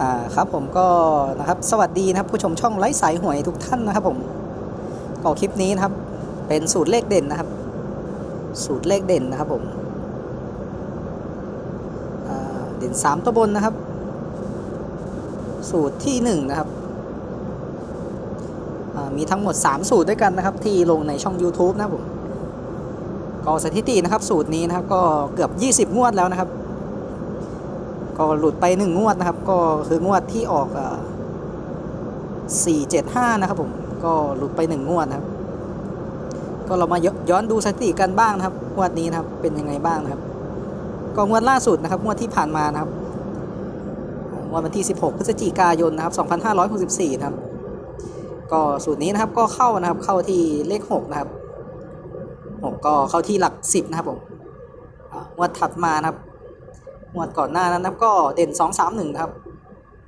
อ่าครับผมก็นะครับสวัสดีนะครับผู้ชมช่องไร้สายหวยทุกท่านนะครับผมก็คลิปนี้นะครับเป็นสูตรเลขเด่นนะครับ สูตรเลขเด่นนะครับผมเด่น3ตัวบนนะครับ สูตรที่1นะครับมีทั้งหมด 3 สูตรด้วยกันนะครับ ที่ลงในช่อง YouTube นะครับผมก็สถิตินะครับ สูตรนี้นะครับก็เกือบ 20 งวดแล้วนะครับ ก็หลุดไปหนึ่งงวดนะครับ ก็คืองวดที่ออกสี่เจ็ดห้านะครับผม ก็หลุดไปหนึ่งงวดนะครับ ก็เรามาย้อนดูสถิติกันบ้างนะครับ งวดนี้นะครับ เป็นยังไงบ้างนะครับ ก็งวดล่าสุดนะครับ งวดที่ผ่านมานะครับ งวดวันที่ 16 พฤศจิกายนนะครับ2564นะครับ ก็สูตรนี้นะครับ ก็เข้านะครับ เข้าที่เลข 6 นะครับ 6 ก็เข้าที่หลัก 10 นะครับผมงวดถัดมานะครับ งวดก่อนหน้านั้นนะครับก็เด่น 2 3 1นะครับ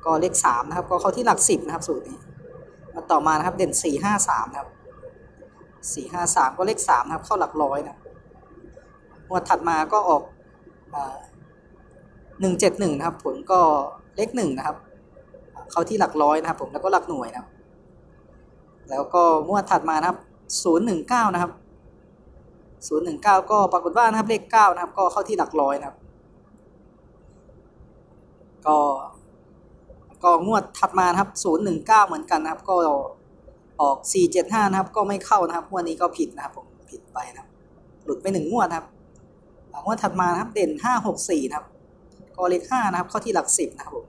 ก็เลข3นะครับก็เข้าที่หลัก 10นะครับสูตรนี้มาต่อมานะครับเด่น 4 5 3นะครับ4 5 3 ก็เลข3นะครับเข้าหลักร้อยนะครับงวดถัดมาก็ออกหนึ่งเจ็ดหนึ่งนะครับผลก็เลขหนึ่งนะครับ เข้าที่หลักร้อยนะครับ ผมแล้วก็หลักหน่วยนะครับ แล้วก็งวดถัดมานะครับศูนย์หนึ่งเก้านะครับศูนย์หนึ่งเก้าก็ปรากฏว่านะครับเลขเก้านะครับ ก็เข้าที่หลักร้อยนะครับ ก็ ก็งวดถัดมานะครับ019เหมือนกันนะครับ ก็ออก475นะครับ ก็ไม่เข้านะครับงวดนี้ก็ผิดนะครับผมผิดไปนะครับ หลุดไปหนึ่งงวดครับอ่างวดถัดมานะครับ เด่น564นะครับ ก็เลข5นะครับ เข้าที่หลัก10นะครับผม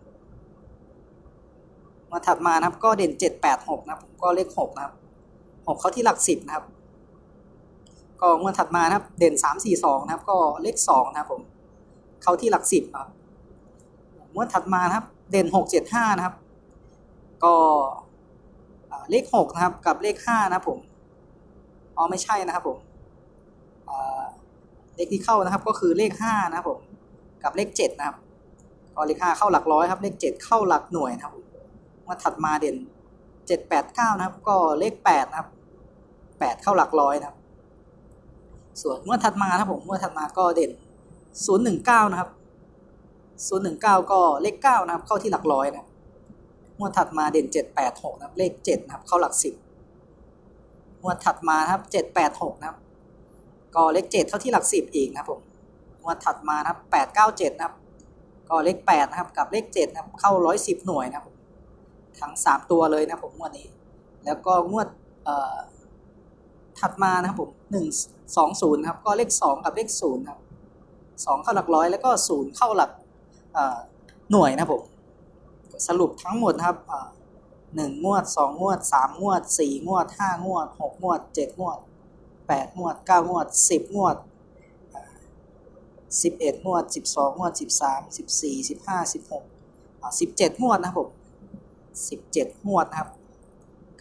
งวดถัดมานะครับก็เด่น786นะครับผมก็เลข6นะครับ6เข้าที่หลัก10นะครับ ก็งวดถัดมานะครับ เด่น342นะครับ ก็เลข2นะครับผมเข้าที่หลัก10นะครับ งวดถัดมานะครับ เด่นหกเจ็ดห้านะครับ ก็เลขหกนะครับ กับเลขห้านะครับผมอ๋อไม่ใช่นะครับผมเลขที่เข้านะครับ ก็คือเลขห้านะครับผมกับเลขเจ็ดนะครับก็เลขห้าเข้าหลักร้อยครับ เลขเจ็ดเข้าหลักหน่วยนะครับมงวดถัดมาเด่นเจ็ดแปดเก้านะครับ ก็เลขแปดนะครับแปดเข้าหลักร้อยนะครับ ส่วนงวดถัดมาครับผมงวดถัดมาก็เด่นศูนย์หนึ่งเก้านะครับ ศูนย์หนึ่งเก้าก็เลขเก้านะครับ เข้าที่หลักร้อยนะงวดถัดมาเด่นเจ็ดแปดหกนะครับ เลขเจ็ดนะครับ เข้าหลักสิบงวดถัดมาครับเจ็ดแปดหกนะครับ ก็เลขเจ็ดเข้าที่หลักสิบอีกนะครับผมงวดถัดมานะครับแปดเก้าเจ็ดนะครับ ก็เลขแปดนะครับ กับเลขเจ็ดนะครับ เข้าร้อยสิบหน่วยนะครับ ทั้งสามตัวเลยนะผมงวดนี้ แล้วก็งวดเอ่อถัดมานะครับผมหนึ่งสองศูนย์ครับ ก็เลขสองกับเลขศูนย์ครับสองเข้าหลักร้อยแล้วก็ศูนย์เข้าหลัก หน่วยนะผมสรุปทั้งหมดครับหนึ่งงวดสองงวดสามงวดสี่งวดห้างวดหกงวดเจ็ดงวดแปดงวดเก้างวดสิบงวดสิบเอ็ดงวดสิบสองงวดสิบสามสิบสี่สิบห้าสิบหกสิบเจ็ดงวดนะครับผมสิบเจ็ดงวดนะครับ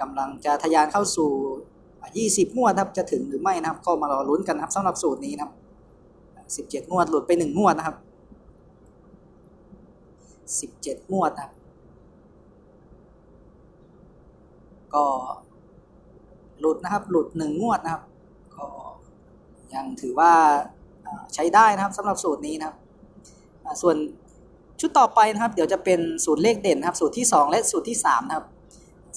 กำลังจะทะยานเข้าสู่ยี่สิบงวดครับจะถึงหรือไม่นะครับก็มารอลุ้นกันครับสำหรับสูตรนี้นะครับสิบเจ็ดงวดหลุดไปหนึ่งงวดนะครับ สิบเจ็ดงวดนะครับ ก็หลุดนะครับ หลุดหนึ่งงวดนะครับ ก็ยังถือว่าใช้ได้นะครับสำหรับสูตรนี้นะครับ ส่วนชุดต่อไปนะครับ เดี๋ยวจะเป็นสูตรเลขเด่นนะครับ สูตรที่ 2 และสูตรที่3นะครับ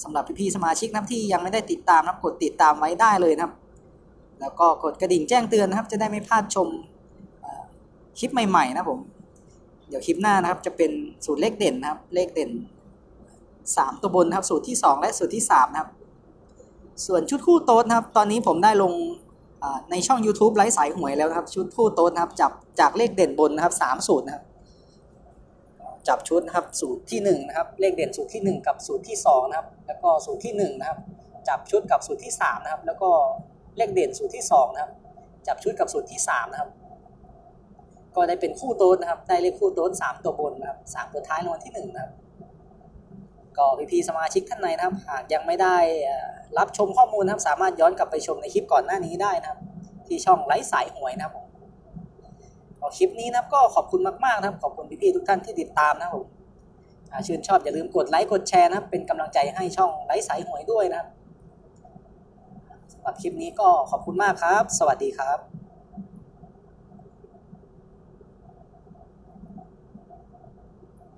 สำหรับพี่ๆสมาชิกนะครับที่ยังไม่ได้ติดตามนะครับกดติดตามไว้ได้เลยนะครับ แล้วก็กดกระดิ่งแจ้งเตือนนะครับ จะได้ไม่พลาดชมคลิปใหม่ๆนะผม เดี๋ยวคลิปหน้านะครับจะเป็นสูตรเลขเด่นนะครับ เลขเด่น 3 ตัวบนนะครับ สูตรที่ 2 และสูตรที่ 3 นะครับ ส่วนชุดคู่โต๊ดนะครับ ตอนนี้ผมได้ลงในช่อง YouTube ไลฟ์สายหวยแล้วนะครับ ชุดคู่โต๊ดนะครับจับจากเลขเด่นบนนะครับ3สูตรนะครับ จับชุดนะครับสูตรที่1นะครับเลขเด่นสูตรที่ 1 กับสูตรที่2นะครับ แล้วก็สูตรที่1นะครับ จับชุดกับสูตรที่3นะครับ แล้วก็เลขเด่นสูตรที่2นะครับ จับชุดกับสูตรที่3นะครับ ก็ได้เป็นคู่โต๊ดนะครับ ได้เลขคู่โต๊ดสามตัวบนนะครับสามตัวท้ายรางวัลที่หนึ่งนะครับ ก็พี่ๆสมาชิกท่านในนะครับ หากยังไม่ได้รับชมข้อมูลนะครับ สามารถย้อนกลับไปชมในคลิปก่อนหน้านี้ได้นะครับ ที่ช่องไลฟ์สายหวยนะครับผมคลิปนี้นะครับก็ขอบคุณมากๆนะครับ ขอบคุณพี่ๆทุกท่านที่ติดตามนะครับผมชื่นชอบอย่าลืมกดไลค์กดแชร์นะครับ เป็นกำลังใจให้ช่องไลฟ์สายหวยด้วยนะครับสำหรับคลิปนี้ก็ขอบคุณมากครับ สวัสดีครับ